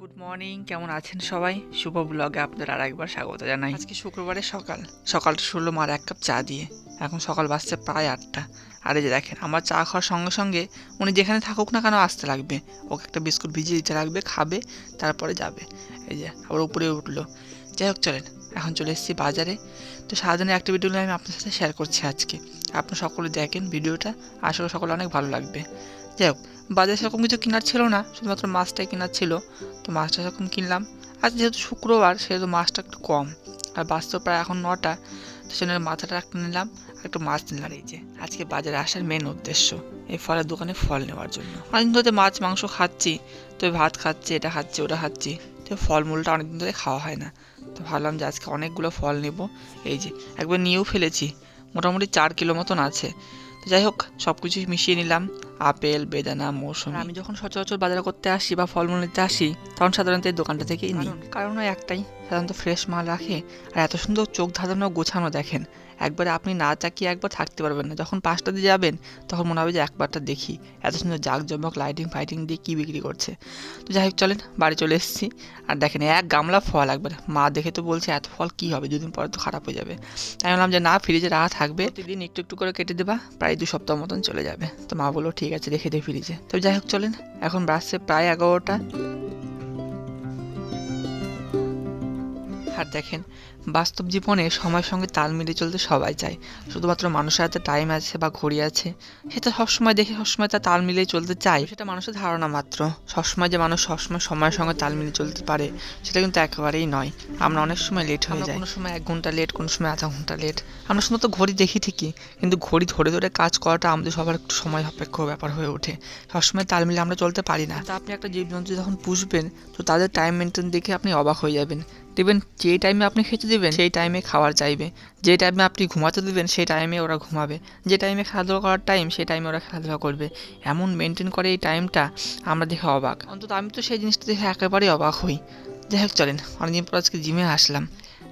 Good morning কেমন আছেন সবাই? শুভ ব্লগে আপনাদের আর একবার স্বাগত জানাই। আজকে শুক্রবারে সকাল। সকালটা শুরলো মার এক কাপ চা দিয়ে। এখন সকাল বাজছে প্রায় আটটা। আর এই যে দেখেন আমার চা খাওয়ার সঙ্গে সঙ্গে উনি যেখানে থাকুক না কেন আসতে লাগবে। ওকে একটা বিস্কুট ভিজিয়ে দিতে লাগবে খাবে তারপরে যাবে। এই যে আবার উপরে উঠল। যাই হোক চলেন। এখন চলে এসেছি বাজারে। তো সারাদিনের অ্যাক্টিভিটিগুলো আমি আপনার সাথে শেয়ার করছি আজকে। আপনারা সকলে দেখেন ভিডিওটা। আশা করি সকলে অনেক ভালো লাগবে। যাই হোক, বাজারে সেরকম কিছু কেনার ছিল না, শুধুমাত্র মাছটাই কেনার ছিল। তো মাছটা যখন কিনলাম। আজ যেহেতু শুক্রবার, সেহেতু মাছটা একটু কম। আর বাস তো প্রায় এখন নটা, তো সেজন্য মাথাটা একটা নিলাম, আর একটু মাছ নিলাম। এই যে, আজকে বাজারে আসার মেন উদ্দেশ্য, এই ফলের দোকানে ফল নেওয়ার জন্য। অনেকদিন ধরে মাছ, মাংস খাচ্ছি, তো ভাত খাচ্ছি, এটা খাচ্ছি, ওটা খাচ্ছি। তো ফলমূলটা অনেকদিন ধরে খাওয়া হয় না। তো ভাবলাম যে আজকে অনেকগুলো ফল নেব। এই যে, একবার নিয়েও ফেলেছি। মোটামুটি চার কিলো মতন আছে। তো যাই হোক সব কিছুই মিশিয়ে নিলাম। আপেল বেদানা মৌসুমি। আমি যখন সচরাচর বাজার করতে আসি বা ফলমূল নিতে আসি তখন সাধারণত এই দোকানটা থেকেই নিই। কারণ? ওই একটাই সাধারণত ফ্রেশ মাল রাখে। আর এত সুন্দর চোখ ধাঁধানো গোছানো দেখেন একবারে আপনি না তাকিয়ে একবার থাকতে পারবেন না। যখন পাঁচটা দিয়ে যাবেন তখন মনে হবে যে একবারটা দেখি। এত সুন্দর জাঁকজমক লাইটিং ফাইটিং দিয়ে কী বিক্রি করছে। তো যাই হোক চলেন বাড়ি চলে এসেছি। আর দেখেন এক গামলা ফল একবার। মা দেখে তো বলছে এত ফল কী হবে? দুদিন পরে তো খারাপ হয়ে যাবে। তাই বললাম যে না ফ্রিজে রাখা থাকবে। প্রতিদিন একটু একটু করে কেটে দেবা প্রায় দু সপ্তাহ মতন চলে যাবে। তো মা বলল ঠিক আছে রেখে দিয়ে ফিরিজে তো যাই হোক চলেন। এখন বাসে প্রায় এগারোটা। আর দেখেন বাস্তব জীবনে সময়ের সঙ্গে তাল মিলিয়ে চলতে সবাই চায়। শুধুমাত্র মানুষের হাতে টাইম আছে বা ঘড়ি আছে সেটা সবসময় দেখে সবসময় তার তাল মিলিয়ে চলতে চায়। সেটা মানুষের ধারণা মাত্র। সবসময় যে মানুষ সবসময় সময়ের সঙ্গে তাল মিলিয়ে চলতে পারে সেটা কিন্তু একেবারেই নয়। আমরা অনেক সময় লেট হয়ে যাই। কোনো সময় এক ঘণ্টা লেট কোনো সময় আধা ঘণ্টা লেট আমরা শুধু তো ঘড়ি দেখি ঠিকই কিন্তু ঘড়ি ধরে ধরে কাজ করাটা আমাদের সবার একটু সময় সাপেক্ষ ব্যাপার হয়ে ওঠে। সবসময় তাল মিলিয়ে আমরা চলতে পারি না। তা আপনি একটা জীবজন্তু যখন পুষবেন তো তাদের টাইম মেনটেন দেখে আপনি অবাক হয়ে যাবেন। দেখবেন যে টাইমে আপনি খেতে দেবেন, সেই টাইমে খাওয়ার চাইবে। যে টাইমে আপনি ঘুমাতে দেবেন, সেই টাইমে ওরা ঘুমাবে। যে টাইমে খেলাধুলা করার টাইম সেই টাইমে ওরা খেলাধুলা করবে। এমন মেনটেন করে এই টাইমটা আমরা দেখে অবাক। অন্তত আমি তো সেই জিনিসটা দেখে একেবারেই অবাক হই। যাই হোক, চলেন, অনেকদিন পর আজকে জিমে আসলাম।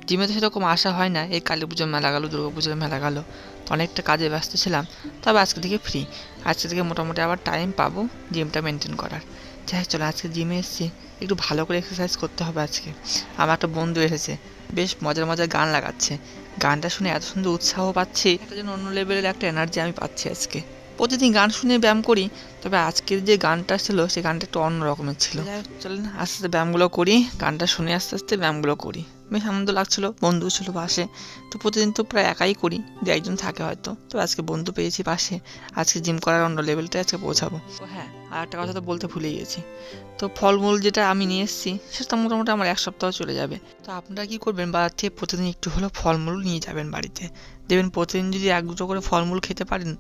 জিমে তো সেরকম আসা হয় না, এই কালী পুজোর মেলা গেলো, দুর্গা পুজোর মেলা গেলো। তো অনেকটা কাজে ব্যস্ত ছিলাম, তবে আজকে থেকে ফ্রি আজকে থেকে মোটামুটি আবার টাইম পাবো জিমটা মেনটেন করার। যাই চলো আজকে জিমে এসেছি। একটু ভালো করে এক্সারসাইজ করতে হবে আজকে। আমার একটা বন্ধু এসেছে। বেশ মজার মজার গান লাগাচ্ছে। গানটা শুনে এত সুন্দর উৎসাহ পাচ্ছি। একটা যেন অন্য লেভেলের একটা এনার্জি আমি পাচ্ছি আজকে। প্রতিদিন গান শুনে ব্যায়াম করি, তবে আজকের যে গানটা ছিল, সেই গানটা একটু অন্য রকমের ছিল। চলেন আস্তে আস্তে ব্যায়ামগুলো করি। গানটা শুনে আস্তে আস্তে ব্যায়ামগুলো করি। বেশ আনন্দ লাগছিল, বন্ধু ছিল পাশে। তো প্রতিদিন তো প্রায় একাই করি দু একজন থাকে হয়তো। তো আজকে বন্ধু পেয়েছি পাশে। আজকে জিম করার অন্য লেভেলটা আজকে পৌঁছাবো। হ্যাঁ। আর একটা কথা তো বলতে ভুলে গেছি। তো ফলমূল যেটা আমি নিয়ে এসেছি সেটা মোটামুটি আমার এক সপ্তাহ চলে যাবে। তো আপনারা কি করবেন বাজার থেকে প্রতিদিন একটু হলেও ফলমূল নিয়ে যাবেন বাড়িতে। দেখবেন প্রতিদিন যদি এক দুটো করে ফলমূল খেতে পারেন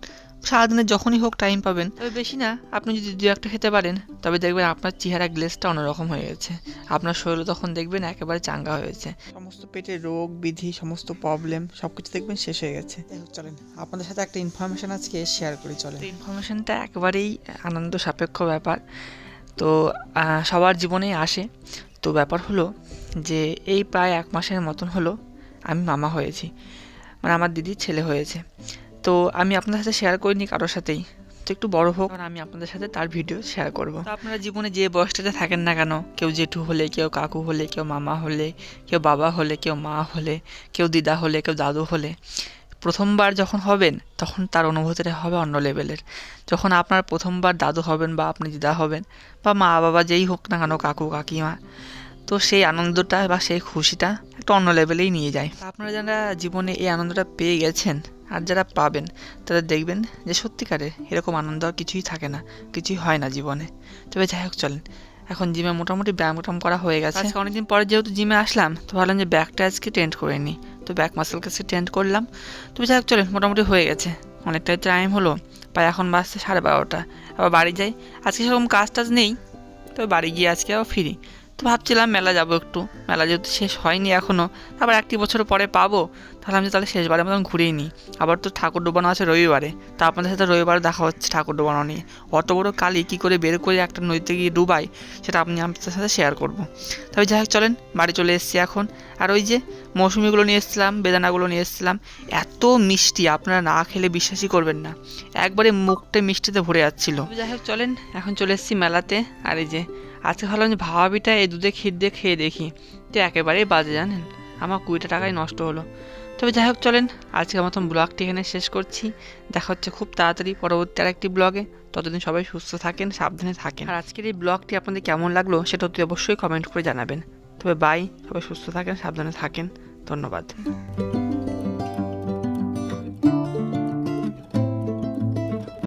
সারাদিনে যখনই হোক টাইম পাবেন। তবে বেশি না আপনি যদি দু একটা খেতে পারেন তবে দেখবেন আপনার চেহারা গ্লেসটা অন্যরকম হয়ে গেছে। আপনার শরীর তখন দেখবেন একেবারে চাঙ্গা হয়েছে সমস্ত পেটের রোগ বিধি সমস্ত প্রবলেম সব কিছু দেখবেন শেষ হয়ে গেছে। চলেন। আপনাদের সাথে একটা ইনফরমেশন আজকে শেয়ার করি চলেন। ইনফরমেশনটা একেবারেই আনন্দ সাপেক্ষ ব্যাপার। তো সবার জীবনেই আসে। তো ব্যাপার হলো যে, এই প্রায় এক মাসের মতন হলো আমি মামা হয়েছি। মানে আমার দিদির ছেলে হয়েছে। তো, আমি আপনাদের সাথে শেয়ার করিনি কারোর সাথেই। তো একটু বড় হোক আমি আপনাদের সাথে তার ভিডিও শেয়ার করব। আপনারা জীবনে যে বয়সটাতে থাকেন না কেন, কেউ জেঠু হলে, কেউ কাকু হলে, কেউ মামা হলে, কেউ বাবা হলে, কেউ মা হলে, কেউ দিদা হলে, কেউ দাদু হলে প্রথমবার যখন হবেন, তখন তার অনুভূতিটা হবে অন্য লেভেলের। যখন আপনার প্রথমবার দাদু হবেন বা আপনি দিদা হবেন বা মা বাবা যেই হোক না কেন, কাকু, কাকিমা, তো সেই আনন্দটা বা সেই খুশিটা একটা অন্য লেভেলেই নিয়ে যায়। আপনারা যারা জীবনে এই আনন্দটা পেয়ে গেছেন আর যারা পাবেন, তারা দেখবেন যে সত্যিকারে এরকম আনন্দ আর কিছুই থাকে না, কিছুই হয় না জীবনে। তবে যাই হোক, চলেন। এখন জিমে মোটামুটি ব্যায়াম ট্যায়াম করা হয়ে গেছে। অনেকদিন পরে যেহেতু জিমে আসলাম, তো ভাবলাম যে ব্যাগটা আজকে টেন্ট করে নিই। তো ব্যাক মাসেল কাছে টেন্ট করলাম। তুমি যাই চলেন, মোটামুটি হয়ে গেছে। অনেকটাই টাইম হলো। প্রায় এখন বাজছে সাড়ে বারোটা। আবার বাড়ি যাই। আজকে সেরকম কাজ টাজ নেই। তবে বাড়ি গিয়ে আজকে আবার ফিরি। তো ভাবছিলাম মেলা যাব একটু। মেলা যেহেতু শেষ হয়নি এখনও আবার একটি বছর পরে পাবো। তাহলে আমি তাহলে শেষবারের মতন ঘুরেই নিই। আবার তো ঠাকুর ডোবানো আছে রবিবারে। তা আপনাদের সাথে রবিবারে দেখা হচ্ছে ঠাকুর ডোবানো নিয়ে। অত বড় কালি কী করে বের করে একটা নদীতে গিয়ে ডুবাই সেটা আপনি আপনাদের সাথে শেয়ার করব। তবে যাই হোক, চলেন, বাড়ি চলে এসেছি এখন। আর ওই যে মৌসুমিগুলো নিয়ে এসেছিলাম, বেদানাগুলো নিয়ে এসেছিলাম। এত মিষ্টি, আপনারা না খেলে বিশ্বাসই করবেন না। একবারে মুখটা মিষ্টিতে ভরে যাচ্ছিল। যাই হোক, চলেন, এখন চলে এসেছি মেলাতে। আর এই যে, আজকে ভাবলাম যে ভাবাবিটা এই দুধে, ক্ষীর দিয়ে খেয়ে দেখি। তো একেবারেই বাজে, জানেন? আমার কুড়িটা টাকাই নষ্ট হলো। তবে যাই হোক, চলেন, আজকের মতন ব্লগটি এখানে শেষ করছি। দেখা হচ্ছে খুব তাড়াতাড়ি পরবর্তী আরেকটি ব্লগে। ততদিন সবাই সুস্থ থাকেন, সাবধানে থাকেন। আর আজকের এই ব্লগটি আপনাদের কেমন লাগল, সেটা অতি অবশ্যই কমেন্ট করে জানাবেন। তবে বাই সবাই সুস্থ থাকেন সাবধানে থাকেন ধন্যবাদ।